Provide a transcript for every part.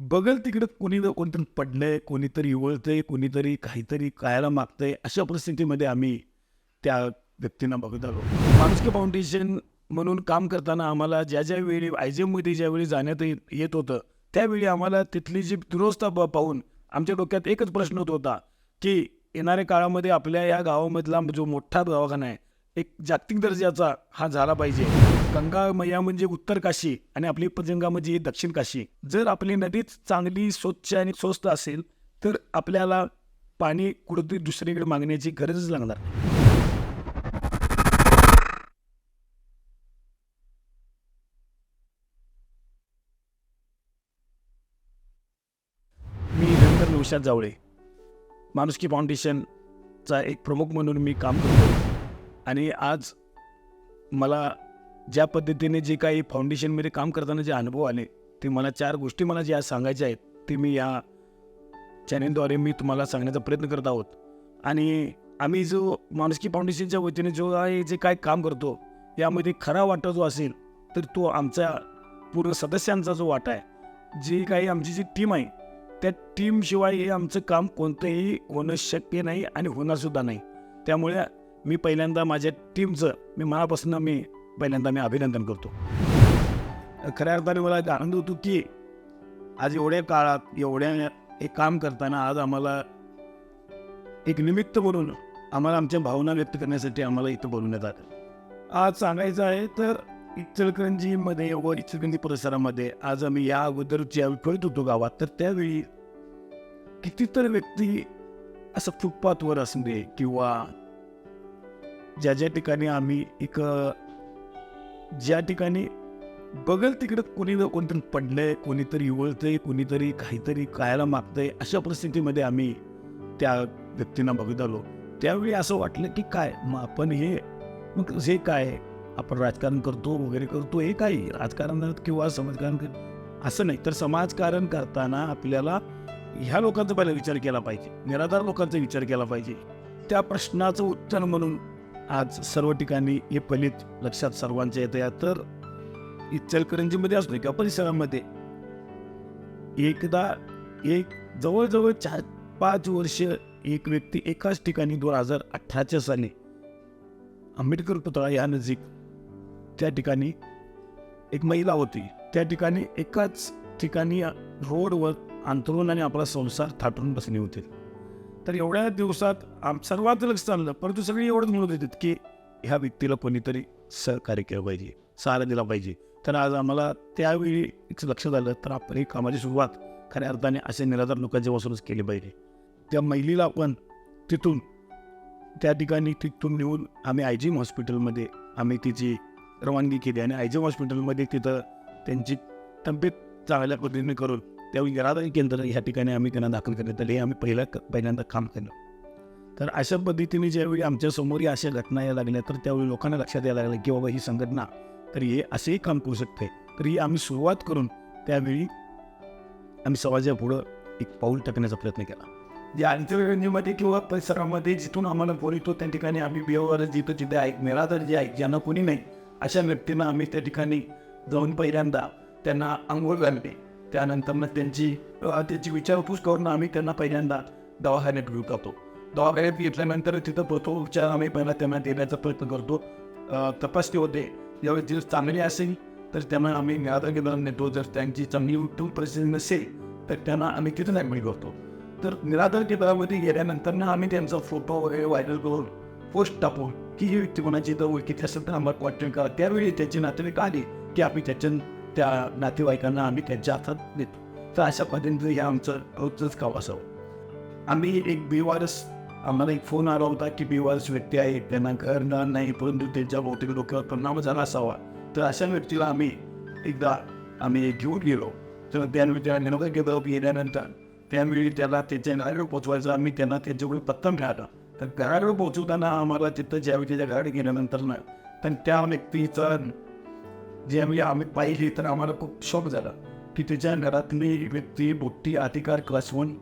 बघल तिकडं कोणी ना कोणतरी पडलंय कोणीतरी इवळतंय कोणीतरी काहीतरी खायला मागतंय अशा परिस्थितीमध्ये आम्ही त्या व्यक्तींना बघत आलो. माणुसकी फाउंडेशन म्हणून काम करताना आम्हाला ज्या ज्या वेळी आयजेममध्ये ज्यावेळी जाण्यात येत येत होतं त्यावेळी आम्हाला तिथली जी दुरवस्था प पाहून आमच्या डोक्यात एकच प्रश्न होत होता की येणाऱ्या काळामध्ये आपल्या या गावामधला जो मोठा दवाखाना आहे एक जागतिक दर्जाचा हा झाला पाहिजे. गंगा मैया म्हणजे उत्तर काशी आणि आपली उपजंगा म्हणजे दक्षिण काशी. जर आपली नदीच चांगली स्वच्छ आणि स्वस्त असेल तर आपल्याला पाणी कुठेतरी दुसरीकडे मागण्याची गरजच लागणार मी नंतर नवशात जावळे. माणुसकी फाउंडेशनचा एक प्रमुख म्हणून मी काम करतो. आणि आज मला ज्या पद्धतीने जे काही फाउंडेशनमध्ये काम करताना जे अनुभव आले ते मला चार गोष्टी मला ज्या सांगायच्या आहेत ते मी या चॅनेलद्वारे मी तुम्हाला सांगण्याचा प्रयत्न करत आहोत. आणि आम्ही जो माणुसकी फाउंडेशनच्या वतीने जो आहे जे काय काम करतो यामध्ये खरा वाटा जो असेल तर तो आमचा पूर्ण सदस्यांचा जो वाटा आहे जी काही आमची जी टीम आहे त्या टीमशिवाय हे आमचं काम कोणतंही होणं शक्य नाही आणि होणारसुद्धा नाही. त्यामुळे मी पहिल्यांदा माझ्या टीमचं मी मनापासून मी पहिल्यांदा मी अभिनंदन करतो. खऱ्या अर्थाने मला आनंद होतो की आज एवढ्या काळात एवढ्या हे काम करताना आज आम्हाला एक निमित्त म्हणून आम्हाला आमच्या भावना व्यक्त करण्यासाठी आम्हाला इथं बोलवण्यात आलं. आज सांगायचं आहे तर इचलकरंजीमध्ये व इचलकरंजी परिसरामध्ये आज आम्ही या अगोदर ज्यावेळी कळत होतो गावात तर त्यावेळी कितीतर व्यक्ती असं फुटपाथवर असू दे किंवा ज्या ज्या ठिकाणी आम्ही एक ज्या ठिकाणी बघल तिकडं कोणी ना कोणतरी पडलंय कोणीतरी इवळतंय कोणीतरी काहीतरी खायला मागतंय अशा परिस्थितीमध्ये आम्ही त्या व्यक्तींना बघत आलो. त्यावेळी असं वाटलं की काय मग आपण हे मग हे काय? आपण राजकारण करतो वगैरे करतो हे काय? राजकारणात किंवा समाजकारण कर- असं नाही. तर समाजकारण करताना आपल्याला ह्या लोकांचा पहिला विचार केला पाहिजे. निराधार लोकांचा विचार केला पाहिजे. त्या प्रश्नाचं उत्तर म्हणून आज सर्व ठिकाणी हे फलित लक्षात सर्वांच्या येतं या तर इचलकरंजीमध्ये असतो किंवा परिसरामध्ये. एकदा एक जवळजवळ चार पाच वर्ष एक व्यक्ती एकाच ठिकाणी दोन हजार अठराच्या साली आंबेडकर पुतळा या नजीक त्या ठिकाणी एक महिला होती. त्या ठिकाणी एकाच ठिकाणी रोडवर अंतरून आणि आपला संसार थाटून बसले होते. तर एवढ्या दिवसात आम सर्वात लक्ष चाललं. परंतु सगळे एवढंच म्हणत होते की ह्या व्यक्तीला कोणीतरी सहकार्य केलं पाहिजे सहारा दिला पाहिजे. तर आज आम्हाला त्यावेळी एक लक्ष झालं तर आपण ही कामाची सुरुवात खऱ्या अर्थाने असे निराधार लोकांच्या वसूनच केली पाहिजे. त्या महिलेला आपण तिथून त्या ठिकाणी तिथून नेऊन आम्ही आयजीम हॉस्पिटलमध्ये आम्ही तिची रवानगी केली आणि आयजीम हॉस्पिटलमध्ये तिथं त्यांची तब्येत चांगल्या पद्धतीने करून त्यावेळी निराधार केंद्र ह्या ठिकाणी आम्ही त्यांना दाखल करण्यात आले. हे आम्ही पहिल्या पहिल्यांदा काम केलं. तर अशा पद्धतीने ज्यावेळी आमच्यासमोर या अशा घटना या लागल्या तर त्यावेळी लोकांना लक्षात यायला लागलं की बाबा ही संघटना तर हे असेही काम करू शकते. तर ही आम्ही सुरुवात करून त्यावेळी आम्ही समाजापुढं एक पाऊल टाकण्याचा प्रयत्न केला. जे अंत्यवेणीमध्ये किंवा परिसरामध्ये जिथून आम्हाला फोन येतो त्या ठिकाणी आम्ही बिओवर जिथं जिथे ऐक निराधार जे आहे ज्यांना कोणी नाही अशा व्यक्तींना आम्ही त्या ठिकाणी जाऊन पहिल्यांदा त्यांना आंघोळ घालणे त्यानंतर मग त्यांची त्याची विचारपूस करून आम्ही त्यांना पहिल्यांदा दवाखान्यात घेऊ करतो दवाखान्यात घेतल्यानंतर तिथं प्रथम उपचार आम्ही पहिला त्यांना देण्याचा प्रयत्न करतो. तपासणी होते. ज्यावेळी जर चांगली असेल तर त्यांना आम्ही निराधार केंद्रात नेतो जर त्यांची चांगली उत्तम परिस्थिती नसेल तर त्यांना आम्ही तिथं ॲडमिट करतो. तर निराधार केंद्रामध्ये गेल्यानंतर ना आम्ही त्यांचा फोटो वगैरे व्हायरल करून पोस्ट टाकून की ही व्यक्ती कोणाची तर ओळखीची असेल तर आम्हाला वाटतं करा. त्यावेळी त्याची नातेवाईक आली की आम्ही त्याच्या त्या नातेवाईकांना आम्ही त्यांच्या हातात देतो. तर अशा पद्धतीनं हे आमचं रोजच काम असावं. आम्ही एक बेवारस आम्हाला एक फोन आला होता की बेवारस व्यक्ती आहे त्यांना घर नाही परंतु त्यांच्या बहुतेक डोक्यावर परिणाम झाला असावा. तर अशा व्यक्तीला आम्ही एकदा आम्ही घेऊन गेलो. तर त्यावेळी त्या निरोगी गेल्यानंतर त्यावेळी त्याला त्याच्या घराकडे पोचवायचं आम्ही त्यांना त्यांच्याकडे पत्ता मिळाला तर घराकडे पोचवताना आम्हाला तिथं ज्यावेळी त्याच्या घराकडे गेल्यानंतर ना तर त्या व्यक्तीचं जे आम्ही पाहिली तर आम्हाला खूप शॉक झाला. की त्याच्या घरातली व्यक्ती मोठी अधिकार क्लास वन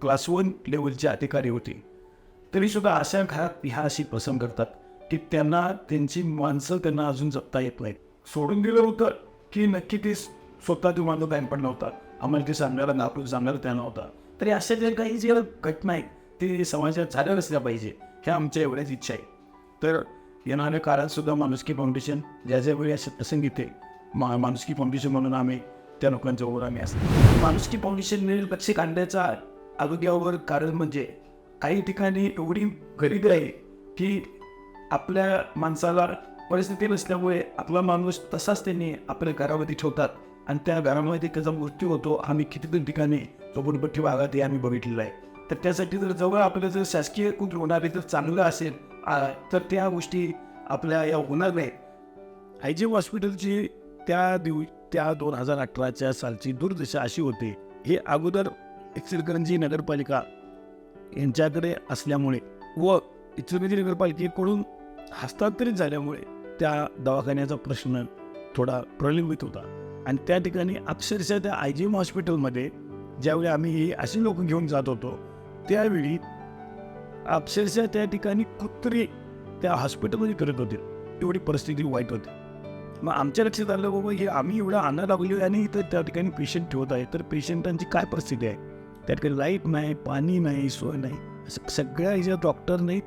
क्लास वन लेवलचे अधिकारी होती. तरीसुद्धा अशा घरात ह्या अशी प्रसंग करतात की त्यांना त्यांची माणसं त्यांना अजून जपता येत नाहीत. सोडून दिलं होतं की नक्की ते स्वतः तो माणूस बँक पण नव्हता आम्हाला ते सांगायला नापूर सांगायला त्या नव्हता. तरी अशा ज्या काही ज्या घटना आहेत ते समाजात झाल्या नसल्या पाहिजे ह्या आमच्या एवढ्याच इच्छा आहे तर येणाऱ्या काळात सुद्धा माणुसकी फाउंडेशन ज्या ज्या वेळी असे प्रसंग येते मा माणुसकी फाउंडेशन म्हणून आम्ही त्या लोकांच्या ओर आम्ही असतो. माणुसकी फाउंडेशनने लक्ष काढण्याचा आरोग्यावर कारण म्हणजे काही ठिकाणी एवढी गरीब आहे की आपल्या माणसाला परिस्थिती नसल्यामुळे आपला माणूस तसाच त्यांनी आपल्या घरामध्ये ठेवतात आणि त्या घरामध्ये त्याचा मृत्यू होतो आम्ही कितीतरी ठिकाणी झोपडपट्टी भागात हे आम्ही बघितलेलं आहे. तर त्यासाठी जर जवळ आपलं जर शासकीय कुठे होणारे जर चांगलं असेल तर त्या गोष्टी आपल्या या होणार नाहीत. आय जी हॉस्पिटलची त्या दिव त्या दोन हजार अठराच्या सालची दुर्दशा अशी होती. हे अगोदर इचलकरंजी नगरपालिका यांच्याकडे असल्यामुळे व इचलकरंजी नगरपालिकेकडून हस्तांतरित झाल्यामुळे त्या दवाखान्याचा प्रश्न थोडा प्रलंबित होता. आणि त्या ठिकाणी अक्षरशः त्या आय जी एम हॉस्पिटलमध्ये ज्यावेळी आम्ही हे असे लोक घेऊन जात होतो त्यावेळी अक्षरशः त्या ठिकाणी कुत्री त्या हॉस्पिटलमध्ये करत होते. एवढी परिस्थिती वाईट होती. मग आमच्या लक्षात आलं बाबा हे आम्ही एवढं आणा लागलो आणि इथं त्या ठिकाणी पेशंट ठेवत आहे. तर पेशंटांची काय परिस्थिती आहे? त्या ठिकाणी लाइट नाही पाणी नाही सोय नाही. असं सगळ्या ह्याच्या डॉक्टर नाहीत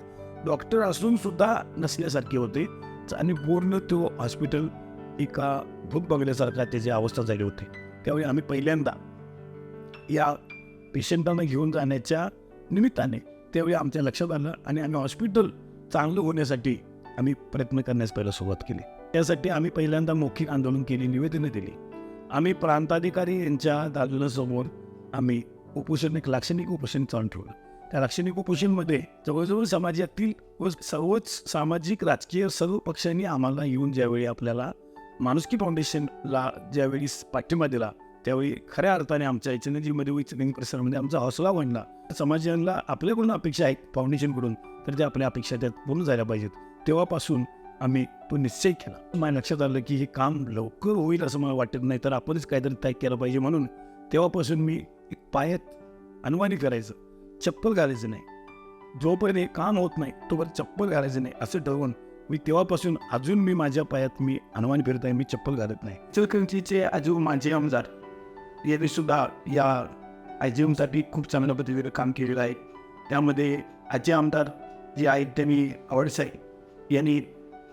डॉक्टर असून सुद्धा नसल्यासारखे होते. आणि पूर्ण तो हॉस्पिटल एका भूत बघल्यासारखा त्याची अवस्था झाली होती. त्यावेळी आम्ही पहिल्यांदा या पेशंटांना घेऊन जाण्याच्या निमित्ताने त्यावेळी आमच्या लक्षात आलं आणि आम्ही हॉस्पिटल चांगलं होण्यासाठी आम्ही प्रयत्न करण्यास पहिला सुरुवात केली. त्यासाठी आम्ही पहिल्यांदा मौखिक आंदोलन केली निवेदनं दिली. आम्ही प्रांताधिकारी यांच्या दालनासमोर आम्ही उपोषण एक लाक्षणिक उपोषण चालून ठेवलं. त्या लाक्षणिक उपोषणमध्ये जवळजवळ समाजातील व सर्वच सामाजिक राजकीय सर्व पक्षांनी आम्हाला येऊन ज्यावेळी आपल्याला माणुसकी फाउंडेशनला ज्यावेळी पाठिंबा दिला त्यावेळी खऱ्या अर्थाने आमच्या इचनजीमध्ये व इचलकरंजी परिसरामध्ये आमचा हौसला वाढला. समाजाला आपल्याकडून अपेक्षा आहेत फाउंडेशनकडून तर त्या आपल्या अपेक्षा त्यात पूर्ण झाल्या पाहिजेत. तेव्हापासून आम्ही तो निश्चय केला. माझ्या लक्षात आलं की हे काम लवकर होईल असं मला वाटत नाही तर आपणच काहीतरी तय केलं पाहिजे म्हणून तेव्हापासून मी एक पायात अनवाणी करायचं चप्पल घालायचं नाही. जोपर्यंत हे काम होत नाही तोपर्यंत चप्पल घालायचं नाही असं ठरवून मी तेव्हापासून अजून मी माझ्या पायात मी अनवाणी फिरत आहे मी चप्पल घालत नाही. चिलकंचीचे आजू माझे आमदार यांनी सुद्धा या आय जी एमसाठी खूप चांगल्या पद्धतीने काम केलेलं आहे. त्यामध्ये आजचे आमदार जे आहेत त्यांनी आवडसाई यांनी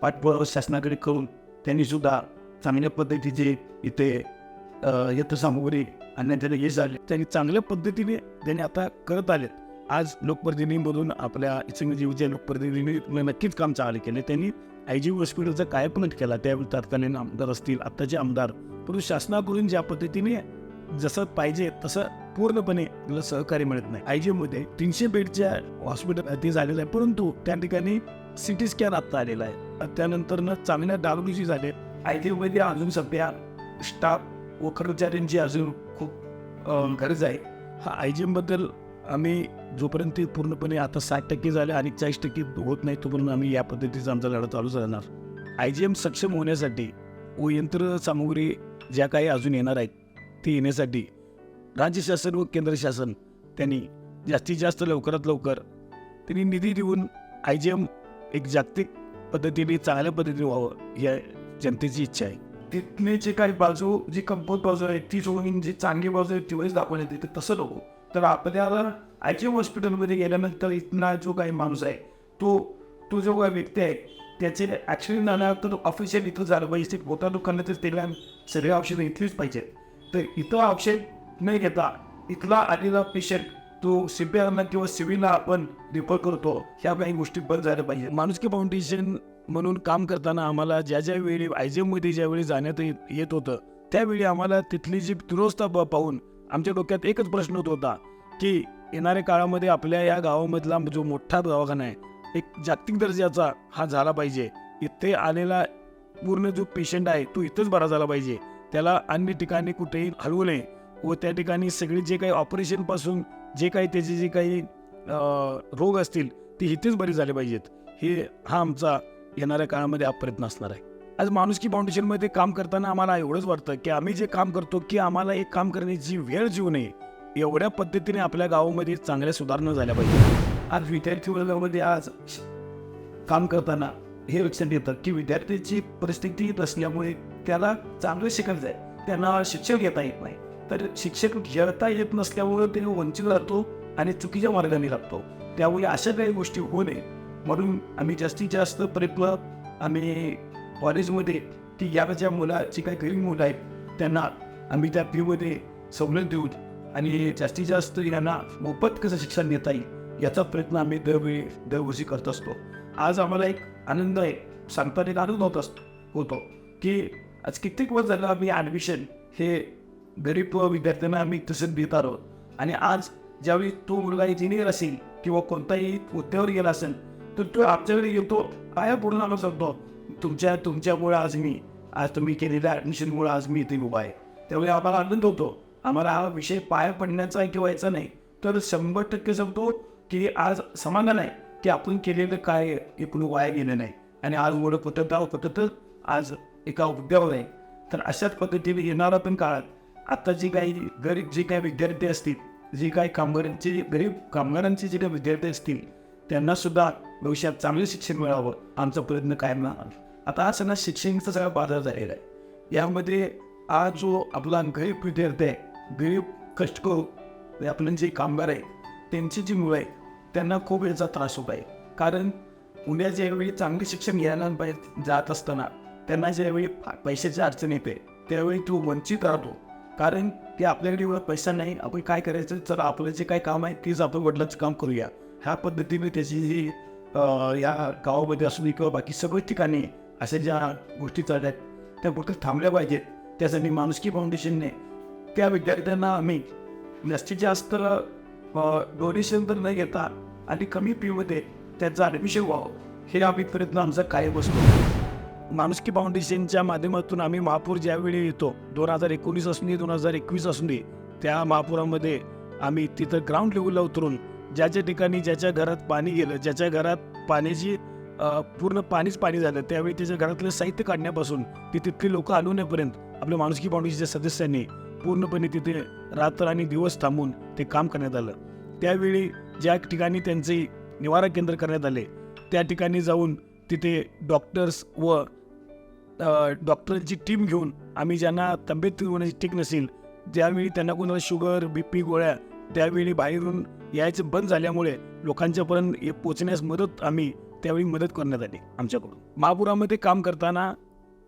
पाठपुरावा शासनाकडे करून त्यांनी सुद्धा चांगल्या पद्धतीचे इथे यथसामुग्री आणण्यात यश झाले. त्यांनी चांगल्या पद्धतीने त्यांनी आता करत आलेत. आज लोकप्रतिनिधीमधून आपल्या इचंगजीवच्या लोकप्रतिनिधीने नक्कीच काम चांगले केले. त्यांनी आय जी हॉस्पिटलचा कायपलट केला. त्यावेळी तत्कालीन आमदार असतील आत्ताचे आमदार. परंतु शासनाकडून ज्या पद्धतीने जसं पाहिजे तसं पूर्णपणे त्याला सहकार्य मिळत नाही. आय जी एममध्ये तीनशे बेडच्या हॉस्पिटल ते झालेलं आहे. परंतु त्या ठिकाणी सिटी स्कॅन आत्ता आलेला आहे. त्यानंतर ना चांगल्या डायग्नोसिस झाले. आय जी एममध्ये अजून सध्या स्टाफ व कर्मचाऱ्यांची अजून खूप गरज आहे. हा आय जी एमबद्दल आम्ही जोपर्यंत ते पूर्णपणे आता साठ टक्के झाले आणि चाळीस टक्के होत नाही तोपर्यंत आम्ही या पद्धतीचा आमचा लढा चालूच राहणार आय जी एम सक्षम होण्यासाठी व यंत्रसामुग्री ज्या काही अजून येणार आहेत ते येण्यासाठी राज्य शासन व केंद्र शासन त्यांनी जास्तीत जास्त लवकरात लवकर त्यांनी निधी देऊन आय जी एम एक जागतिक पद्धतीने चांगल्या पद्धतीने व्हावं या जनतेची इच्छा आहे. तिथले जे काही बाजू जी कमपोज बाजू आहे ती सोडून जी चांगली बाजू आहे तेवढीच दाखवण्यात येते. तसं नको. तर आपल्याला आय जी एम हॉस्पिटलमध्ये गेल्यानंतर इथला जो काही माणूस आहे तो तो जो काही व्यक्ती आहे त्याचे ॲक्सिडेंट झाला तर ऑफिशियल इथं झालं. पाहिजे पोटा तर त्याला सगळे औषधं इथलीच पाहिजेत. तर इथं औषध न घेता इथला आलेला पेशंट तो सीपीआरला किंवा सिव्हिलला आपण रिफर करतो ह्या काही गोष्टी बंद झाल्या पाहिजे माणुसकी फाउंडेशन म्हणून काम करताना आम्हाला ज्या ज्या वेळी आय जी एममध्ये ज्यावेळी जाण्यात येत येत होतं त्यावेळी आम्हाला तिथली जी दुरवस्था ब- पाहून आमच्या डोक्यात एकच प्रश्न होत होता की येणाऱ्या काळामध्ये आपल्या या गावामधला जो मोठा दवाखाना आहे एक जागतिक दर्जाचा हा झाला पाहिजे. इथे आलेला पूर्ण जो पेशंट आहे तो इथंच बरा झाला पाहिजे. त्याला अन्य ठिकाणी कुठेही हलवू नये व त्या ठिकाणी सगळे जे काही ऑपरेशनपासून जे काही त्याचे जे काही रोग असतील ते इथेच बरे झाले पाहिजेत. हे हा आमचा येणाऱ्या काळामध्ये हा प्रयत्न असणार आहे. आज माणुसकी फाउंडेशनमध्ये काम करताना आम्हाला एवढंच वाटतं की आम्ही जे काम करतो की आम्हाला एक काम करण्याची वेळ जीव नये. एवढ्या पद्धतीने आपल्या गावामध्ये चांगल्या सुधारणा झाल्या पाहिजे आज विद्यार्थी वर्गामध्ये आज काम करताना हे लक्षात येतं की विद्यार्थ्यांची परिस्थिती नसल्यामुळे त्याला चांगलं शिकायचं आहे त्यांना शिक्षक घेता येत नाही. तर शिक्षक घेता येत नसल्यामुळे ते वंचित राहतो आणि चुकीच्या मार्गाने लागतो. त्यामुळे अशा काही गोष्टी होऊ नये. म्हणून आम्ही जास्तीत जास्त प्रयत्न आम्ही कॉलेजमध्ये की या ज्या मुलाची काही गरीब मुलं आहेत त्यांना आम्ही त्या फीमध्ये सवलत देऊ आणि जास्तीत जास्त यांना मोफत कसं शिक्षण देता येईल याचा प्रयत्न आम्ही दरवेळी दरवर्षी करत असतो. आज आम्हाला एक आनंद आहे. सांगताना एक आनंद होत असतो होतो की आज कित्येक वर्ष झालं आम्ही ॲडमिशन हे गरीब विद्यार्थ्यांना आम्ही तसंच देत आहोत आणि आज ज्यावेळी तो मुलगा इंजिनियर असेल किंवा कोणताही हुद्द्यावर गेला असेल तर तो आमच्याकडे येतो. काय पूर्ण आम्हाला सांगतो. तुमच्या तुमच्यामुळे आज मी आज तुम्ही केलेल्या ॲडमिशनमुळे आज मी इथे उभा आहे. त्यामुळे आम्हाला आनंद होतो. आम्हाला हा विषय पाया पडण्याचा किंवा याचा नाही. तर शंभर टक्के सांगतो की आज समाधान आहे की आपण केलेलं काय एकूण वाया गेलं नाही. आणि आज मोठं पतत तर आज एका हुद्द्यावर आहे तर अशाच पद्धतीने येणारा पण काळात आता जी काही गरीब जी काही विद्यार्थी असतील जी काही कामगारांचे गरीब कामगारांचे जे काही विद्यार्थी असतील त्यांना सुद्धा भविष्यात चांगलं शिक्षण मिळावं आमचा प्रयत्न कायम राहणार. आता हा सगळा शिक्षणाचा सगळा बाजार झालेला आहे. यामध्ये आज जो आपला गरीब विद्यार्थी आहे गरीब कष्टकरू हे आपलं जे कामगार आहे त्यांची जी मुलं आहे त्यांना खूप याचा त्रास होत आहे. कारण उद्या ज्यावेळी चांगले शिक्षण घ्यायला पाहिजे जात असताना त्यांना ज्यावेळी पैशाची अडचण येते त्यावेळी तो वंचित राहतो. कारण ते आपल्याकडे एवढा पैसा नाही आपण काय करायचं? तर आपलं जे काय काम आहे तेच आपण वडिलांचं काम करूया. ह्या पद्धतीने त्याची जी या गावामध्ये असून किंवा बाकी सगळ्याच ठिकाणी अशा ज्या गोष्टी चालत आहेत त्या गोष्टी थांबल्या पाहिजेत. त्यासाठी माणुसकी फाउंडेशनने त्या विद्यार्थ्यांना आम्ही जास्तीत जास्त डोनेशन तर न घेता आणि कमी फीमध्ये त्याचं ॲडमिशन व्हावं हे आम्ही प्रयत्न आमचा कायम असतो. माणुसकी फाउंडेशनच्या माध्यमातून आम्ही महापूर ज्यावेळी येतो दोन हजार एकोणीस असू दे दोन हजार एकवीस असू दे त्या महापुरामध्ये आम्ही तिथं ग्राउंड लेवलला उतरून ज्याच्या ठिकाणी ज्याच्या घरात पाणी गेलं ज्याच्या घरात पाण्याची पूर्ण पाणीच पाणी झालं त्यावेळी त्याच्या घरातलं साहित्य काढण्यापासून ते तिथली लोक आणवण्यापर्यंत आपल्या माणुसकी फाउंडेशनच्या सदस्यांनी पूर्णपणे तिथे रात्र आणि दिवस थांबून ते काम करण्यात आलं. त्यावेळी ज्या ठिकाणी त्यांचे निवारा केंद्र करण्यात आले त्या ठिकाणी जाऊन तिथे डॉक्टर्स व डॉक्टरांची टीम घेऊन आम्ही ज्यांना तब्येत होण्याची ठीक नसेल ज्यावेळी त्यांना कोणाला शुगर बी पी गोळ्या त्यावेळी बाहेरून यायचं बंद झाल्यामुळे लोकांच्यापर्यंत पोचण्यास मदत आम्ही त्यावेळी मदत करण्यात आली आमच्याकडून. महापुरामध्ये काम करताना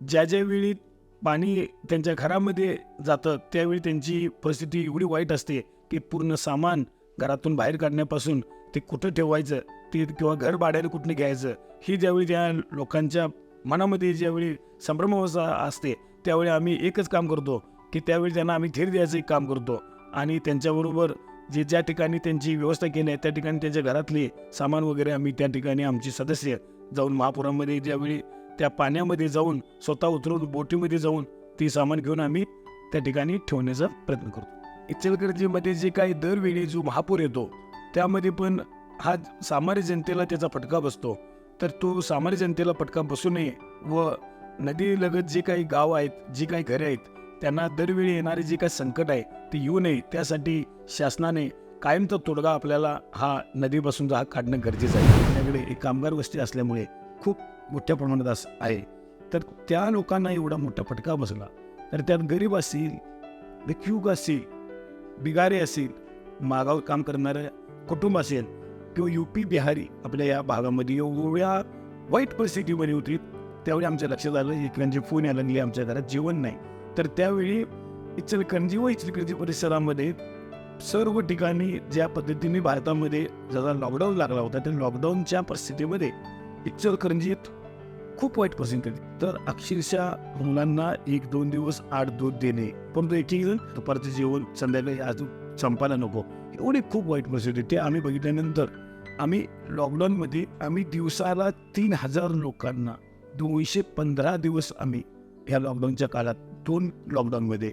ज्या ज्या वेळी पाणी त्यांच्या घरामध्ये जातं त्यावेळी त्यांची परिस्थिती एवढी वाईट असते की पूर्ण सामान घरातून बाहेर काढण्यापासून ते कुठं ठेवायचं ते किंवा घर भाड्याने कुठनं घ्यायचं ही ज्यावेळी त्या लोकांच्या मनामध्ये ज्यावेळी संभ्रमावस्था असते त्यावेळी आम्ही एकच काम करतो की त्यावेळी त्यांना आम्ही धीर द्यायचं एक काम करतो. आणि त्यांच्याबरोबर जे ज्या ठिकाणी त्यांची व्यवस्था केली आहे त्या ठिकाणी त्यांच्या घरातले सामान वगैरे आम्ही त्या ठिकाणी आमचे सदस्य जाऊन महापुरामध्ये ज्यावेळी त्या पाण्यामध्ये जाऊन स्वतः उतरून बोटीमध्ये जाऊन ती सामान घेऊन आम्ही त्या ठिकाणी ठेवण्याचा प्रयत्न करतो. इचलकरंजीमध्ये जे काही दरवेळी जो महापूर येतो त्यामध्ये पण हा सामान्य जनतेला त्याचा फटका बसतो. तर तो सामान्य जनतेला फटका बसू नये व नदीलगत जे काही गाव आहेत जी काही घरे आहेत त्यांना दरवेळी येणारे जे काही संकट आहे ते येऊ नये. त्यासाठी शासनाने कायमचा तोडगा आपल्याला हा नदीपासून हा काढणं गरजेचं आहे. आपल्याकडे एक कामगार वस्ती असल्यामुळे खूप मोठ्या प्रमाणात असं आहे. तर त्या लोकांना एवढा मोठा फटका बसला. तर त्यात गरीब असतील भिक्षुक असतील बिगारे असतील मागावर काम करणारं कुटुंब असेल किंवा यू पी बिहारी आपल्या या भागामध्ये एवढ्या वाईट परिस्थितीमध्ये होती. त्यावेळी आमच्या लक्षात आलं इकडे फोन यायला लागले आमच्या घरात जेवण नाही. तर त्यावेळी इचलकरंजी व इचलकरंजी परिसरामध्ये सर्व ठिकाणी ज्या पद्धतीने भारतामध्ये जसा लॉकडाऊन लागला होता त्या लॉकडाऊनच्या परिस्थितीमध्ये इचलकरंजीत खूप वाईट परिस्थिती तर अक्षरशः मुलांना एक दोन दिवस आठ दूध देणे परंतु एक जण दुपारचं जेवण संध्याकाळी अजून संपायला नको. एवढी खूप वाईट परिस्थिती ते आम्ही बघितल्यानंतर आम्ही लॉकडाऊनमध्ये आम्ही दिवसाला तीन हजार लोकांना दोनशे पंधरा दिवस आम्ही ह्या लॉकडाऊनच्या काळात दोन लॉकडाऊनमध्ये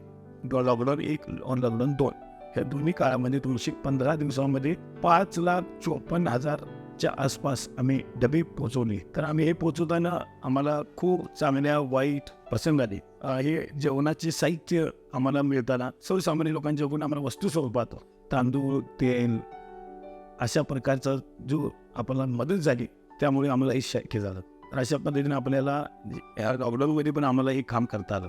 लॉकडाऊन एक लॉकडाऊन दोन ह्या दोन्ही काळामध्ये दोनशे पंधरा दिवसामध्ये पाच लाख चोपन्न हजारच्या आसपास आम्ही डबे पोचवले तर आम्ही हे पोचवताना आम्हाला खूप चांगल्या वाईट प्रसंग हे जेवणाचे साहित्य आम्हाला मिळताना सर्वसामान्य लोकांच्या आम्हाला वस्तू स्वरूपात तांदूळ तेल अशा प्रकारचा जो आपल्याला मदत झाली त्यामुळे आम्हाला हे शक्य झालं. तर अशा पद्धतीने आपल्याला ह्या लॉकडाऊनमध्ये पण आम्हाला हे काम करता आलं.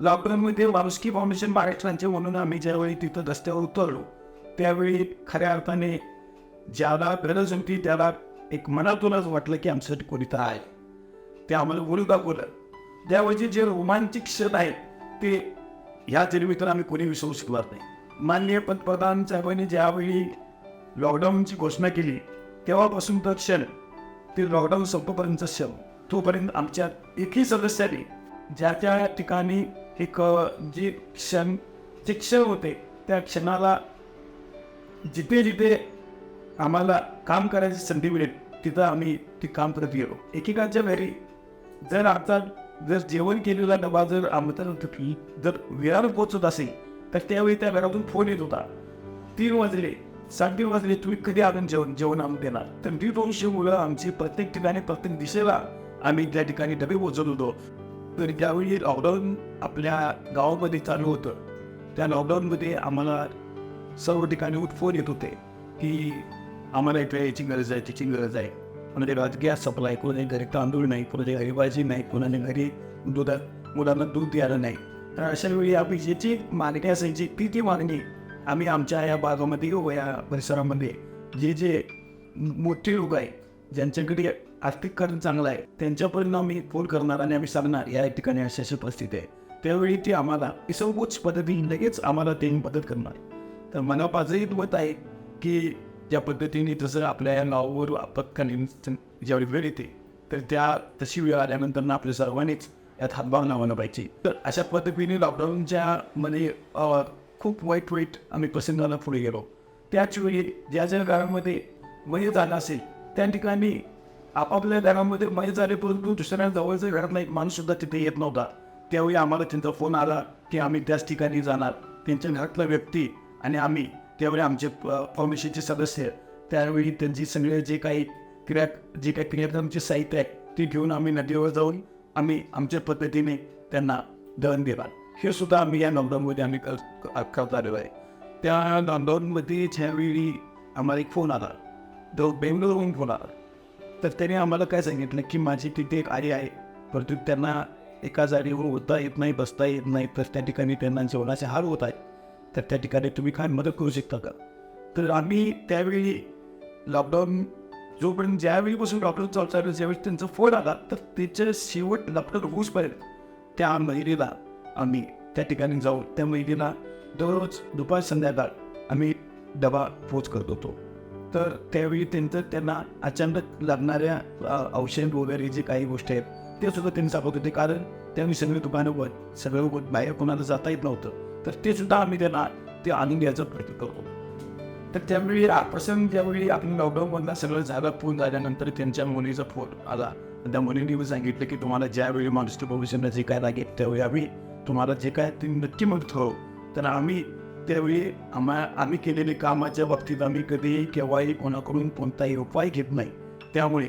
लॉकडाऊनमध्ये वारुस्की फाउंडेशन महाराष्ट्रांचे म्हणून आम्ही ज्यावेळी तिथं रस्त्यावर उतरलो त्यावेळी खऱ्या अर्थाने ज्याला गरज होती त्याला एक मनातूनच वाटलं की आमच्यासाठी कोणीतरी आहे. ते आम्हाला बोलू दाखवलं. त्यावेळी जे रोमांचिक क्षण आहेत ते ह्या जन्मी आम्ही कोणी विसरू शकणार नाही. माननीय पंतप्रधान साहेबांनी ज्यावेळी लॉकडाऊनची घोषणा केली तेव्हापासून तर क्षण ते लॉकडाऊन संपपर्यंत क्षण. तोपर्यंत आमच्या एकही सदस्याने ज्या त्या ठिकाणी एक जे क्षण जे क्षण होते त्या क्षणाला जिथे जिथे आम्हाला काम करायची संधी मिळेल तिथं आम्ही ते काम करत गेलो. एकेकाच्या घरी जर आता जर जेवण केलेला डबा जर आमदार जर विरार पोचत असेल तर त्यावेळी त्या घरातून फोन येत होता. तीन वाजले. साठी वाजले तुम्ही कधी आपण जेवण जेवण आणून देणार? तर ती दोनशे मुलं आमची प्रत्येक ठिकाणी प्रत्येक दिशेला आम्ही त्या ठिकाणी डबे पोचत होतो. तर ज्यावेळी लॉकडाऊन आपल्या गावामध्ये चालू होतं. त्या लॉकडाऊनमध्ये आम्हाला सर्व ठिकाणी फोन येत होते की आम्हाला इथे याची गरज आहे त्याची गरज आहे. कोणाच्या घरात गॅस सप्लाय कोणाच्या घरी तांदूळ नाही कोणाच्या घरी भाजी नाही कोणाच्या घरी दुधात मुलांना दूध द्यायला नाही. तर अशा वेळी आपली ज्याची मागणी असायची ती ती मागणी आम्ही आमच्या या भागामध्ये किंवा या परिसरामध्ये जे जे मोठे लोक आहे ज्यांच्याकडे आर्थिक कारण चांगलं आहे त्यांच्यापर्यंत आम्ही फोन करणार आणि आम्ही सांगणार या ठिकाणी अशी अशी परिस्थिती आहे. त्यावेळी ते आम्हाला सर्वोच्च पद्धतीने लगेच आम्हाला ते मदत करणार. तर मनापाचंही मत आहे की ज्या पद्धतीने तसं आपल्या या नावावर आपत्कालीन ज्यावेळी वेळ येते तर त्या तशी वेळ आल्यानंतर ना आपल्या सर्वांनीच यात हातभाव लावायला पाहिजे. तर अशा पद्धतीने लॉकडाऊनच्या मध्ये खूप वाईट वाईट आम्ही प्रसंगाला पुढे गेलो. त्याचवेळी ज्या ज्या घरामध्ये मय झाला असेल त्या ठिकाणी आपापल्या घरामध्ये मय झाले परंतु दुसऱ्या जवळच्या घरातला एक माणूस सुद्धा तिथे येत नव्हता. त्यावेळी आम्हाला त्यांचा फोन आला की आम्ही त्याच ठिकाणी जाणार. त्यांच्या घरातला व्यक्ती आणि आम्ही त्यावेळी आमचे फाउंडेशनचे सदस्य त्यावेळी त्यांची सगळे जे काही क्रिया जे काही क्रियाक्रमचे साहित्य आहे ते घेऊन आम्ही नदीवर जाऊन आम्ही आमच्या पद्धतीने त्यांना दहन दिला हे सुद्धा आम्ही या लॉकडाऊनमध्ये आम्ही क- करत आलेलो आहे. त्या लॉकडाऊनमध्ये ज्यावेळी आम्हाला एक फोन आला तो बेंगलोरहून फोन आला तर त्याने आम्हाला काय सांगितलं की माझी तिथे एक आई आहे परंतु त्यांना एका जागेवर होता येत नाही बसता येत नाही तर त्या ठिकाणी त्यांना जेवणाचे हार होत आहेत तर त्या ठिकाणी तुम्ही काय मदत करू शकता का? तर आम्ही त्यावेळी लॉकडाऊन जोपर्यंत ज्यावेळीपासून लॉकडाऊन चालू चालू ज्यावेळी त्यांचा फोन आला तर त्याचं शेवट लॉकडाऊन होऊसपर्यंत त्या महिलेला आम्ही त्या ठिकाणी जाऊन त्या महिलेला दररोज दुपार संध्याकाळ आम्ही डबा पोच करत होतो. तर त्यावेळी त्यांचं त्यांना अचानक लागणाऱ्या औषध वगैरे जे काही गोष्टी आहेत ते सुद्धा त्यांनी सांगत होते. कारण त्यावेळी सगळे दुकानं सगळं बाहेर कोणाला जाता येत नव्हतं. तर ते सुद्धा आम्ही त्यांना ते आणून द्यायचा प्रयत्न करतो तर त्यावेळी प्रसंग ज्यावेळी आपण लॉकडाऊनमधला सगळं झालं फोन झाल्यानंतर त्यांच्या मुलीचा फोन आला. त्या मुलींनी मी सांगितलं की तुम्हाला ज्यावेळी माणूस भविष्याला जे काय लागेल त्यावेळी आम्ही तुम्हाला जे काय ते नक्की मदत तर आम्ही त्यावेळी आम्हा आम्ही केलेले कामाच्या बाबतीत आम्ही कधीही केव्हाही कोणाकडून कोणताही उपाय घेत नाही. त्यामुळे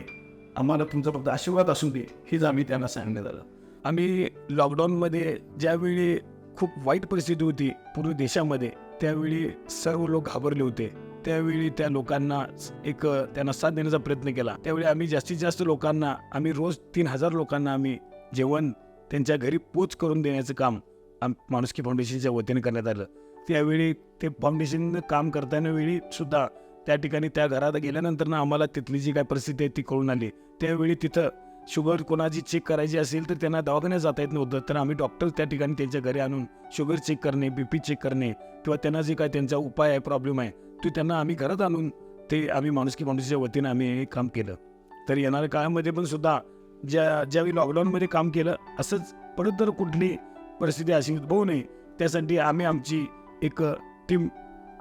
आम्हाला तुमचा फक्त आशीर्वाद असू दे हेच आम्ही त्यांना सांगण्यात आलं. आम्ही लॉकडाऊनमध्ये ज्यावेळी खूप वाईट परिस्थिती होती पूर्ण देशामध्ये त्यावेळी सर्व लोक घाबरले होते. त्यावेळी त्या लोकांना एक त्यांना साथ देण्याचा प्रयत्न केला. त्यावेळी आम्ही जास्तीत जास्त लोकांना आम्ही रोज तीन हजार लोकांना आम्ही जेवण त्यांच्या घरी पोच करून देण्याचं काम आम माणुसकी फाउंडेशनच्या वतीने करण्यात आलं. त्यावेळी ते फाउंडेशन काम करताना वेळी सुद्धा त्या ठिकाणी त्या घरात गेल्यानंतर ना आम्हाला तिथली जी काय परिस्थिती आहे ती कळून आली. त्यावेळी तिथं शुगर कोणाची चेक करायची असेल तर त्यांना दवाखान्यात जाता येत नव्हतं. तर आम्ही डॉक्टर त्या ठिकाणी त्यांच्या घरी आणून शुगर चेक करणे बी पी चेक करणे किंवा त्यांना जे काय त्यांचा उपाय आहे प्रॉब्लेम आहे तो त्यांना आम्ही घरात आणून ते आम्ही माणुसकी फाउंडेशनच्या वतीनं आम्ही हे काम केलं. तर येणाऱ्या काळामध्ये पण सुद्धा ज्या ज्यावेळी लॉकडाऊनमध्ये काम केलं असंच परत जर कुठली परिस्थिती अशी उद्भवू नये. त्यासाठी आम्ही आमची एक टीम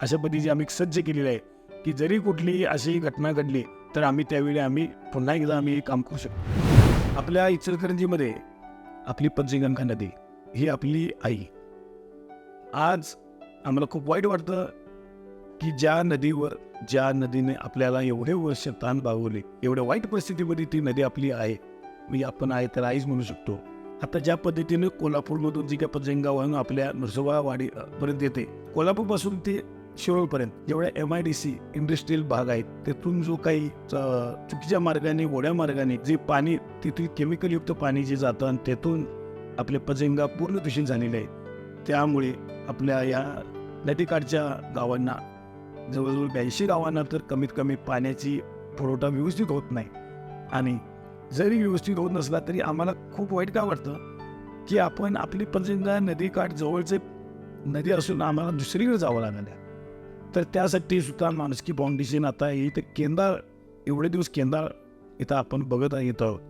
अशा पद्धतीची आम्ही सज्ज केलेली आहे की जरी कुठली अशी घटना घडली तर आम्ही त्यावेळी आम्ही पुन्हा एकदा आम्ही हे काम करू शकतो. आपल्या इचलकरंजीमध्ये आपली पंचगंगा नदी ही आपली आई. आज आम्हाला खूप वाईट वाटतं की ज्या नदीवर ज्या नदीने आपल्याला एवढे वर्ष ताण भागवले एवढ्या वाईट परिस्थितीमध्ये ती नदी आपली आहे. मी आपण आहे तर आईच म्हणू शकतो. आता ज्या पद्धतीने कोल्हापूरमधून जी काय पंचगंगा आपल्या नरसोबावाडी पर्यंत येते कोल्हापूरपासून ते शिरोळपर्यंत जेवढ्या M I D C industrial भाग आहेत तेथून जो काही चुकीच्या मार्गाने ओढ्या मार्गाने जे पाणी तिथे केमिकलयुक्त पाणी जे जातं आणि तेथून आपले पजंगा पूर्ण दूषित झालेले आहेत. त्यामुळे आपल्या या नदीकाठच्या गावांना जवळजवळ ब्याऐंशी गावांना तर कमीत कमी पाण्याची पुरवठा व्यवस्थित होत नाही. आणि जरी व्यवस्थित होत नसला तरी आम्हाला खूप वाईट का वाटतं? की आपण आपली पंचगंगा नदीकाठ जवळचे नदी असून आम्हाला दुसरीकडे जावं लागलं तर त्यासाठी सुद्धा माणुसकी फाउंडेशन आता इथं केंदाळ एवढे दिवस केंदाळ इथं आपण बघत येत आहोत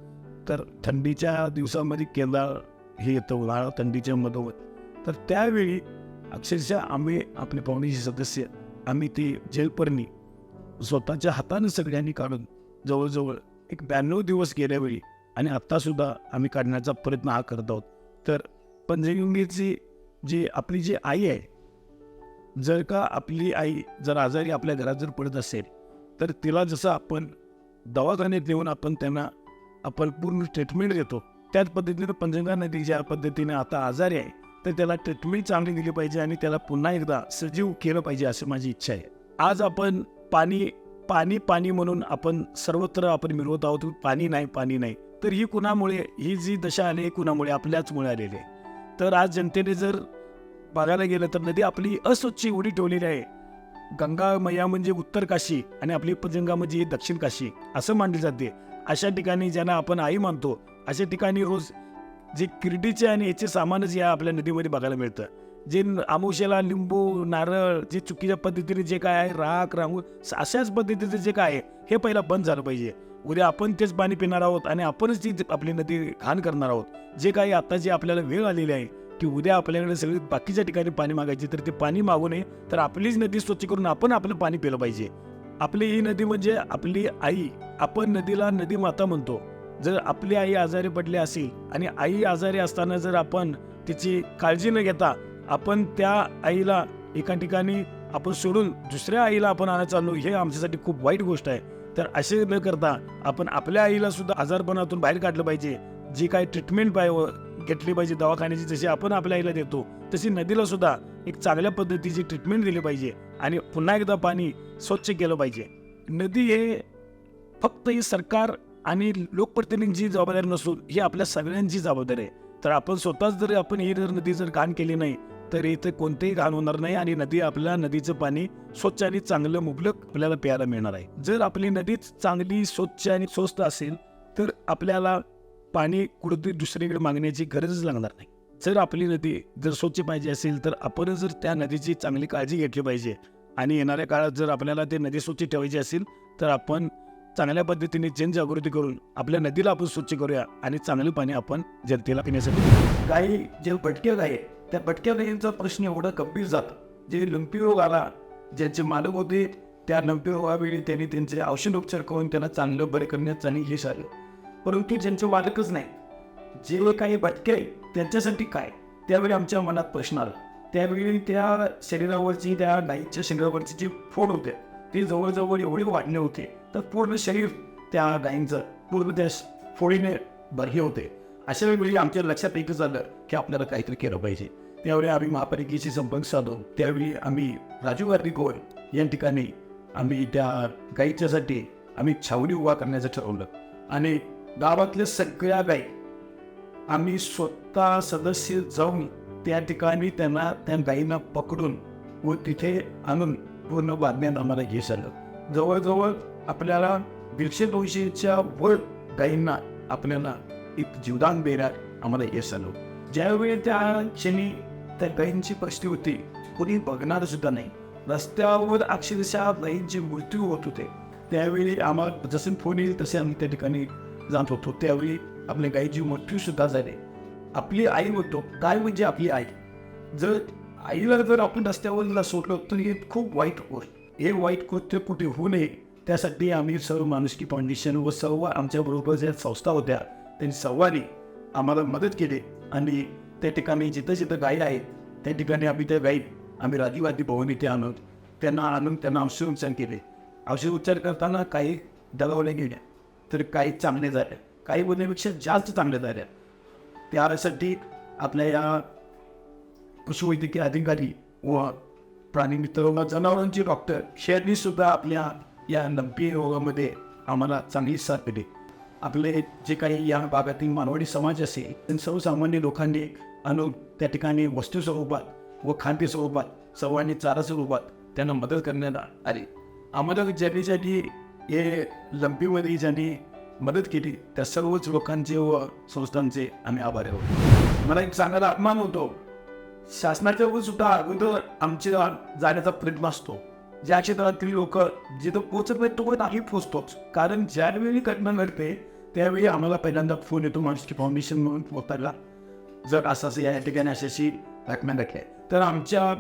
तर थंडीच्या दिवसामध्ये केंदाळ हे येतं उन्हाळा थंडीच्या मधोमध. तर त्यावेळी अक्षरशः आम्ही आपले फाउंडेशन सदस्य आम्ही ती जेलपर्णी स्वतःच्या हातानं सगळ्यांनी काढून जवळजवळ एक ब्याण्णव दिवस गेल्यावेळी आणि आत्तासुद्धा आम्ही काढण्याचा प्रयत्न हा करत आहोत. तर पंचगंगेची जी आपली जी आई आहे जर का आपली आई जर आजारी आपल्या घरात जर पडत असेल तर तिला जसं आपण दवाखान्यात नेऊन आपण त्यांना आपण पूर्ण ट्रीटमेंट देतो त्याच पद्धतीनं पंचगंगा नदी ज्या पद्धतीने आता आजारी आहे तर त्याला ट्रीटमेंट चांगली दिली पाहिजे आणि त्याला पुन्हा एकदा सजीव केलं पाहिजे असं माझी इच्छा आहे. आज आपण पाणी पाणी पाणी म्हणून आपण सर्वत्र आपण मिळवत आहोत. पाणी नाही पाणी नाही. तर ही कुणामुळे ही जी दशा आली आहे कुणामुळे? आपल्याचमुळे आलेली आहे. तर आज जनतेने जर बघायला गेलं तर नदी आपली अस्वच्छ एवढी ठेवलेली आहे. गंगा मैया म्हणजे उत्तर काशी आणि आपली उपजंगा म्हणजे दक्षिण काशी असं मानली जाते. अशा ठिकाणी ज्यांना आपण आई मानतो अशा ठिकाणी रोज जे किरडीचे आणि याचे सामानच या आपल्या नदीमध्ये बघायला मिळतं. जे आमुष्याला लिंबू नारळ जे चुकीच्या पद्धतीने जे काय आहे राख रांगूळ अशाच पद्धतीचं जे काय आहे हे पहिला बंद झालं पाहिजे. उद्या आपण तेच पाणी पिणार आहोत आणि आपणच ती आपली नदी घाण करणार आहोत. जे काही आता जे आपल्याला वेळ आलेली आहे की उद्या आपल्याकडे सगळी बाकीच्या ठिकाणी पाणी मागायचे. तर ते पाणी मागू नये तर आपलीच नदी स्वच्छ करून आपण आपलं पाणी पिलं पाहिजे. आपली ही नदी म्हणजे आपली आई. आपण नदीला नदी माता म्हणतो. जर आपली आई आजारी पडली असेल आणि आई आजारी असताना जर आपण तिची काळजी न घेता आपण त्या आईला एका ठिकाणी आपण सोडून दुसऱ्या आईला आपण आणायला चाललो हे आमच्यासाठी खूप वाईट गोष्ट आहे. तर असे न करता आपण आपल्या आईला सुद्धा आजारपणातून बाहेर काढलं पाहिजे. जी काय ट्रीटमेंट पाहिजे घेतली पाहिजे दवाखान्याची जशी आपण आपल्या आईला देतो तशी नदीला सुद्धा एक चांगल्या पद्धतीची ट्रीटमेंट दिली पाहिजे आणि पुन्हा एकदा पाणी स्वच्छ केलं पाहिजे. नदी हे फक्त ही सरकार आणि लोकप्रतिनिधींची जबाबदारी नसून ही आपल्या सगळ्यांची जबाबदारी आहे. तर आपण स्वतःच जर आपण ही जर नदी जर घाण केली नाही तर इथे कोणतेही घाण होणार नाही आणि नदी आपल्याला नदीचं पाणी स्वच्छ आणि चांगलं मुबलक आपल्याला प्यायला मिळणार आहे. जर आपली नदीच चांगली स्वच्छ आणि स्वस्त असेल तर आपल्याला पाणी कुठेतरी दुसरीकडे मागण्याची गरजच लागणार नाही. जर आपली नदी जर स्वच्छ पाहिजे असेल तर आपण जर त्या नदीची चांगली काळजी घेतली पाहिजे आणि येणाऱ्या काळात जर आपल्याला ते नदी स्वच्छ ठेवायची असेल तर आपण चांगल्या पद्धतीने जनजागृती करून आपल्या नदीला आपण स्वच्छ करूया आणि चांगलं पाणी आपण जनतेला पिण्यासाठी. काही जे भटक्या गायी त्या भटक्या गायींचा प्रश्न एवढा गंभीर जातो. जे लंपी रोग हो आला ज्यांचे मालक होते त्या लंपी रोगावेळी हो त्यांनी त्यांचे औषधोपचार करून त्यांना चांगलं बरे करण्यात आणि यश आलं. परंतु ज्यांचे मालकच नाही जे काही भटके आहे त्यांच्यासाठी काय? त्यावेळी आमच्या मनात प्रश्न आला. त्यावेळी त्या शरीरावरची त्या गाईच्या शरीरावरची जी फोड होते ते जवळजवळ एवढे वाढले होते तर पूर्ण शरीर त्या गाईंचं पूर्ण त्या फोडीने भरले होते. अशा वेळी आमच्या लक्षात एकच आलं की आपल्याला काहीतरी केलं पाहिजे. त्यावेळी आम्ही महापालिकेशी संपर्क साधू त्यावेळी आम्ही राजीव गांधी गोल या ठिकाणी आम्ही त्या गाईच्यासाठी आम्ही छावणी उभा करण्याचं ठरवलं. आणि गावातल्या सगळ्या गाई आम्ही स्वतः सदस्य जाऊन त्या ठिकाणी त्यांना त्या गाईंना पकडून व तिथे आणून पूर्ण बातम्यात आम्हाला घेस आलं. जवळजवळ आपल्याला दीडशे दोनशेच्या वर गाईंना आपल्याला एक जीवदान देण्यात आम्हाला यश आलं. ज्यावेळी त्या क्षणी त्या गायींची परिस्थिती होती. कोणी बघणार सुद्धा नाही. रस्त्यावर अक्षरशः गायींचे मृत्यू होत होते. त्यावेळी आम्हाला जसे फोन येईल तसे आम्ही त्या ठिकाणी जात होतो. त्यावेळी आपल्या गायीची मृत्यू सुद्धा झाले. आपली आई म्हणतो काय म्हणजे आपली आई? जर आईला जर आपण रस्त्यावर सोडलो तर हे खूप वाईट गोष्ट हे वाईट कृत्य कुठे होऊ नये त्यासाठी आम्ही सर्व माणुसकी फाउंडेशन व सर्व आमच्याबरोबर ज्या संस्था होत्या. त्यांनी सर्वांनी आम्हाला मदत केली आणि त्या ठिकाणी जिथं जिथं गायी आहेत त्या ठिकाणी आम्ही त्या गायी आम्ही राजीवादी भवन इथे आणत त्यांना आणून त्यांना औषधोपचार केले. औषधोपचार करताना काही दगावल्या गेल्या तर काही चांगले झाले काही बोलण्यापेक्षा जास्त चांगले झाल्या. त्यासाठी आपल्या या पशुवैद्यकीय अधिकारी व प्राणी मित्र व जनावरांचे डॉक्टर यांनी सुद्धा आपल्या या नब्बी रोगामध्ये आम्हाला चांगली साथ दिली. आपले जे काही या भागातील मानवाडी समाज असेल सर्वसामान्य लोकांनी आणि त्या ठिकाणी वस्तू स्वरूपात व खाद्य स्वरूपात सर्वांनी चारा स्वरूपात त्यांना मदत करण्यात आली. आम्हाला ज्यांनी ज्यांनी हे लंपीमध्ये ज्यांनी मदत केली त्या सर्वच लोकांचे व संस्थांचे आम्ही आभारी आहोत. मला एक सांगायला अपमान होतो. शासनाच्या वर सुद्धा अगोदर आमच्या जाण्याचा प्रयत्न असतो. ज्या क्षेत्रातील लोक जिथं पोचत नाही तो नाही पोचतोच कारण ज्यावेळी घटना घडते त्यावेळी आम्हाला पहिल्यांदा फोन येतो माणुसकी फाउंडेशन म्हणून पोहोचायला. जर असं असं या ठिकाणी अशाशी घटना घडली तर आमच्या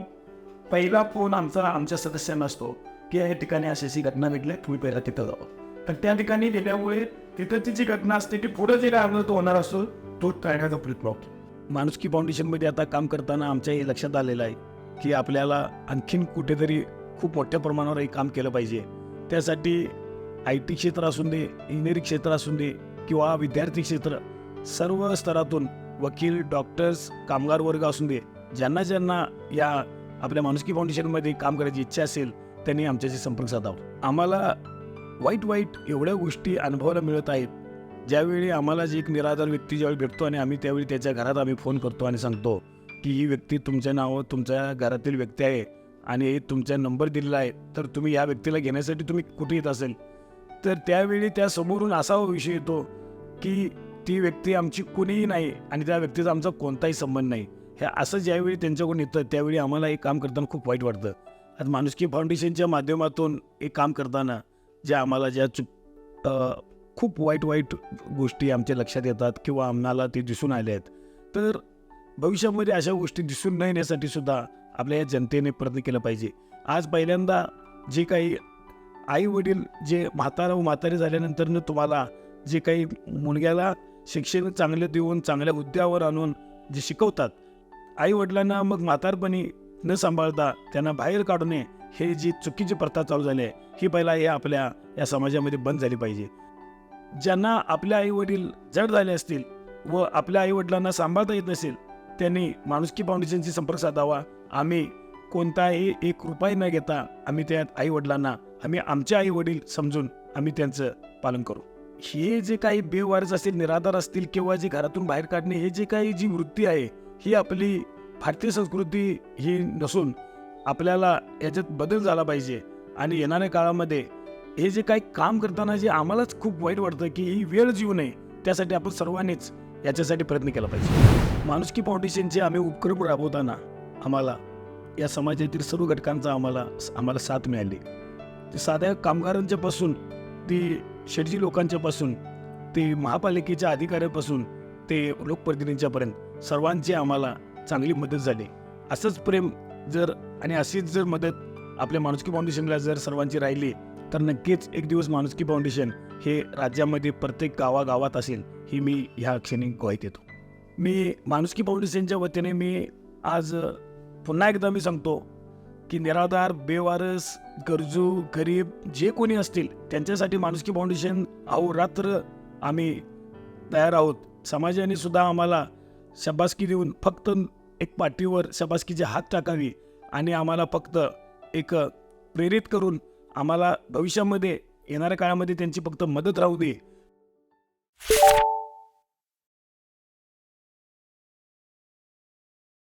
पहिला फोन आमचा आमच्या सदस्यांना असतो की या ठिकाणी अशाशी घटना घडली तुम्ही पहिला तिथं जावं. तर त्या ठिकाणी गेल्यामुळे तिथं जी घटना असते ती पुढे जे काय तो होणार असतो तो टाळण्याचा प्रयत्न होतो. माणुसकी फाउंडेशनमध्ये आता काम करताना आमच्या हे लक्षात आलेलं आहे की आपल्याला आणखीन कुठेतरी खूप मोठ्या प्रमाणावर हे काम केलं पाहिजे. त्यासाठी आय टी क्षेत्र असून दे इंजिनिअरिंग क्षेत्र असून दे किंवा विद्यार्थी क्षेत्र सर्व स्तरातून वकील डॉक्टर्स कामगार वर्ग असून दे ज्यांना ज्यांना या आपल्या माणुसकी फाउंडेशनमध्ये काम करायची इच्छा असेल त्यांनी आमच्याशी संपर्क साधावा. आम्हाला वाईट वाईट एवढ्या गोष्टी अनुभवायला मिळत आहेत. ज्यावेळी आम्हाला जी एक निराधार व्यक्ती ज्यावेळी भेटतो आणि आम्ही त्यावेळी त्याच्या घरात आम्ही फोन करतो आणि सांगतो की ही व्यक्ती तुमच्या नावं तुमच्या घरातील व्यक्ती आहे आणि तुमचा नंबर दिलेला आहे तर तुम्ही या व्यक्तीला घेण्यासाठी तुम्ही कुठे येत असेल? तर त्यावेळी त्या समोरून असा विषय येतो की ती व्यक्ती आमची कुणीही नाही आणि त्या व्यक्तीचा आमचा कोणताही संबंध नाही. हे असं ज्यावेळी त्यांच्याकडून येतं त्यावेळी आम्हाला हे काम करताना खूप वाईट वाटतं. आज माणुसकी फाउंडेशनच्या माध्यमातून हे काम करताना ज्या आम्हाला ज्या चुक खूप वाईट वाईट गोष्टी आमच्या लक्षात येतात किंवा आम्हाला ते दिसून आले आहेत. तर भविष्यामध्ये अशा गोष्टी दिसून न येण्यासाठी सुद्धा आपल्या या जनतेने प्रयत्न केला पाहिजे. आज पहिल्यांदा जे काही आई वडील जे म्हातारा व म्हातारे झाल्यानंतरनं तुम्हाला जे काही मुलग्याला शिक्षण चांगलं देऊन चांगल्या हुद्द्यावर आणून जे शिकवतात आई वडिलांना मग म्हातारपणी न सांभाळता त्यांना बाहेर काढणे हे जी चुकीची प्रथा चालू झाली आहे ही पहिला हे आपल्या या समाजामध्ये बंद झाली पाहिजे. ज्यांना आपले आई वडील जड झाले असतील व आपल्या आई वडिलांना सांभाळता येत नसेल त्यांनी माणुसकी फाउंडेशनशी संपर्क साधावा. आम्ही कोणताही एक रुपये न घेता आम्ही त्या आई वडिलांना आम्ही आमचे आई वडील समजून आम्ही त्यांचं पालन करू. हे जे काही बेवारस असतील निराधार असतील किंवा जे घरातून बाहेर काढणे हे जे काही जी वृत्ती आहे ही आपली भारतीय संस्कृती ही नसून आपल्याला याच्यात बदल झाला पाहिजे. आणि येणाऱ्या काळामध्ये हे जे काही काम करताना जे आम्हालाच खूप वाईट वाटतं की ही वेळ जीव नये त्यासाठी आपण सर्वांनीच याच्यासाठी प्रयत्न केला पाहिजे. माणुसकी फाउंडेशनचे आम्ही उपक्रम राबवताना आम्हाला या समाजातील सर्व घटकांचा आम्हाला आम्हाला साथ मिळाली. ते साध्या कामगारांच्यापासून ती शेटजी लोकांच्यापासून ते महापालिकेच्या अधिकाऱ्यापासून ते लोकप्रतिनिधींच्यापर्यंत सर्वांची आम्हाला चांगली मदत झाली. असंच प्रेम जर आणि अशीच जर मदत आपल्या माणुसकी फाउंडेशनला जर सर्वांची राहिली तर नक्कीच एक दिवस माणुसकी फाउंडेशन हे राज्यामध्ये प्रत्येक गावागावात असेल ही मी ह्या क्षणी ग्वाही देतो. मी माणुसकी फाउंडेशनच्या वतीने मी आज पुन्हा एकदा मी सांगतो की निराधार बेवारस गरजू गरीब जे कोणी असतील त्यांच्यासाठी माणुसकी फाउंडेशन अहोरात्र आम्ही तयार आहोत. समाजाने सुद्धा आम्हाला शबासकी देऊन फक्त एक पाठीवर शबासकीचे हात टाकावी आणि आम्हाला फक्त एक प्रेरित करून आम्हाला भविष्यामध्ये येणाऱ्या काळामध्ये त्यांची फक्त मदत राहू दे.